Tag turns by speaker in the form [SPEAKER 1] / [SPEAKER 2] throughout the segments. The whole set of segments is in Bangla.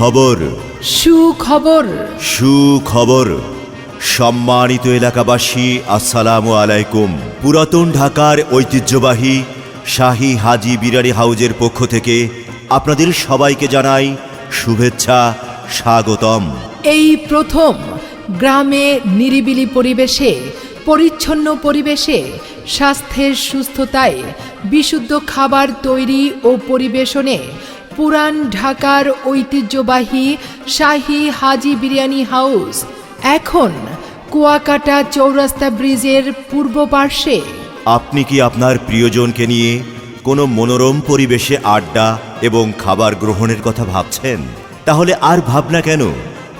[SPEAKER 1] সুখবর
[SPEAKER 2] সুখবর।
[SPEAKER 1] সুখবর। সম্মানিত এলাকাবাসী আসসালামু আলাইকুম। পুরাতন ঢাকার ঐতিহ্যবাহী শাহী হাজি বিরারি হাউজের পক্ষ থেকে আপনাদের সবাইকে জানাই শুভেচ্ছা স্বাগতম।
[SPEAKER 2] এই প্রথম গ্রামে নিরিবিলি পরিবেশে পরিচ্ছন্ন পরিবেশে, স্বাস্থ্যের সুস্থতায়, বিশুদ্ধ খাবার তৈরি ও পরিবেশনে, পুরান ঢাকার ঐতিহ্যবাহী শাহী হাজি বিরিয়ানি হাউস, এখন কুয়াকাটা চৌরাস্তা ব্রিজের পূর্ব পার্শ্বে।
[SPEAKER 1] আপনি কি আপনার প্রিয়জনকে নিয়ে কোনো মনোরম পরিবেশে আড্ডা এবং খাবার গ্রহণের কথা ভাবছেন? তাহলে আর ভাবনা কেন?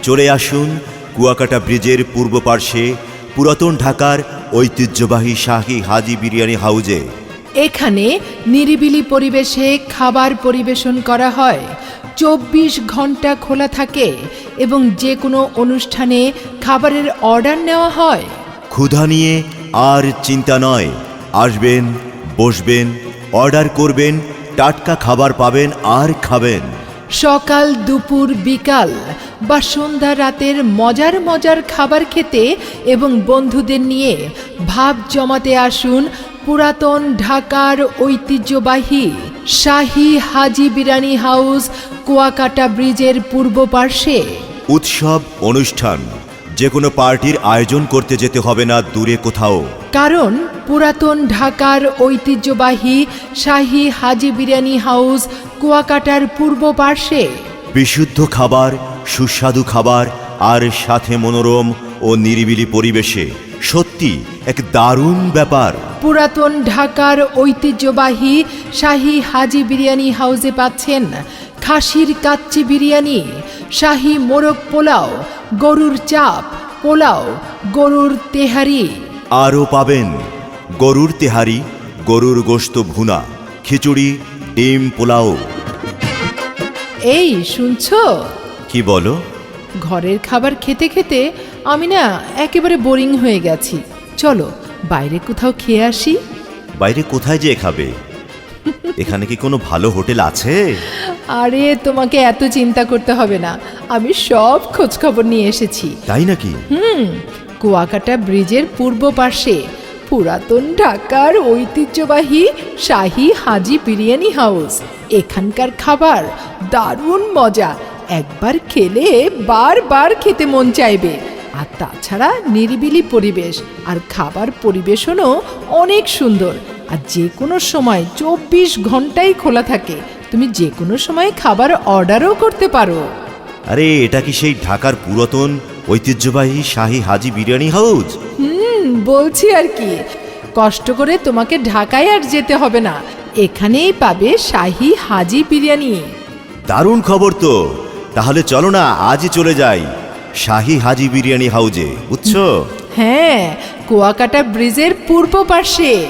[SPEAKER 1] চলে আসুন কুয়াকাটা ব্রিজের পূর্ব পার্শ্বে পুরাতন ঢাকার ঐতিহ্যবাহী শাহী হাজি বিরিয়ানি হাউজে।
[SPEAKER 2] এখানে নিরিবিলি পরিবেশে খাবার পরিবেশন করা হয়। চব্বিশ ঘণ্টা খোলা থাকে এবং যে কোনো অনুষ্ঠানে খাবারের অর্ডার নেওয়া হয়।
[SPEAKER 1] ক্ষুধা নিয়ে আর চিন্তা নয়। আসবেন বসবেন অর্ডার করবেন টাটকা খাবার পাবেন আর খাবেন।
[SPEAKER 2] সকাল দুপুর বিকাল বা সন্ধ্যা রাতের মজার মজার খাবার খেতে এবং বন্ধুদের নিয়ে ভাব জমাতে আসুন পুরাতন ঢাকার ঐতিহ্যবাহী শাহী হাজি বিরানি হাউস কুয়াকাটা ব্রিজের পূর্ব পার্শ্বে।
[SPEAKER 1] উৎসব অনুষ্ঠান যে কোনো পার্টির আয়োজন করতে যেতে হবে না দূরে কোথাও।
[SPEAKER 2] কারণ পুরাতন ঢাকার ঐতিহ্যবাহী শাহী হাজি বিরিয়ানি হাউস কুয়াকাটার পূর্ব পার্শ্বে।
[SPEAKER 1] বিশুদ্ধ খাবার সুস্বাদু খাবার আর সাথে মনোরম ও নিরিবিলি পরিবেশে। সত্যি এক দারুণ ব্যাপার।
[SPEAKER 2] পুরাতন ঢাকার ঐতিহ্যবাহী শাহী হাজি বিরিয়ানি হাউসে পাচ্ছেন খাসির কাচ্চি বিরিয়ানি শাহী মোরগ পোলাও গরুর চাপ পোলাও গরুর তেহারি।
[SPEAKER 1] আরও পাবেন গরুর তেহারি গরুর গোস্ত ভুনা খিচুড়ি ডিম পোলাও।
[SPEAKER 2] এই শুনছো?
[SPEAKER 1] কি বলো?
[SPEAKER 2] ঘরের খাবার খেতে খেতে আমি না একেবারে বোরিং হয়ে গেছি। চলো বাইরে কোথাও খেয়ে আসি।
[SPEAKER 1] বাইরে কোথায় যেয়ে খাবে? এখানে কি কোনো ভালো হোটেল আছে?
[SPEAKER 2] আরে তোমাকে এত চিন্তা করতে হবে না। আমি সব খোঁজ খবর নিয়ে এসেছি।
[SPEAKER 1] তাই নাকি?
[SPEAKER 2] হুম কুয়াকাটা ব্রিজের পূর্ব পাশে পুরাতন ঢাকার ঐতিহ্যবাহী শাহী হাজি বিরিয়ানি হাউস। এখানকার খাবার দারুণ মজা। একবার খেলে বারবার খেতে মন চাইবে। আর তাছাড়া নিরিবিলি পরিবেশ আর খাবার পরিবেশনও অনেক সুন্দর। আর যে কোনো সময় চব্বিশ ঘন্টাই খোলা থাকে। তুমি যে কোনো সময় খাবার অর্ডারও করতে পারো।
[SPEAKER 1] আরে, এটা কি সেই ঢাকার পুরাতন ঐতিহ্যবাহী শাহী হাজি বিরিয়ানি হাউস?
[SPEAKER 2] বলছি আর কি। কষ্ট করে তোমাকে ঢাকায় আর যেতে হবে না। এখানেই পাবে শাহি হাজি বিরিয়ানি।
[SPEAKER 1] দারুণ খবর তো। তাহলে চলো না আজই চলে যাই। শাহি হাজি বিরিয়ানি হাউজে বুঝছ?
[SPEAKER 2] হ্যাঁ কুয়াকাটা ব্রিজের পূর্ব পাশে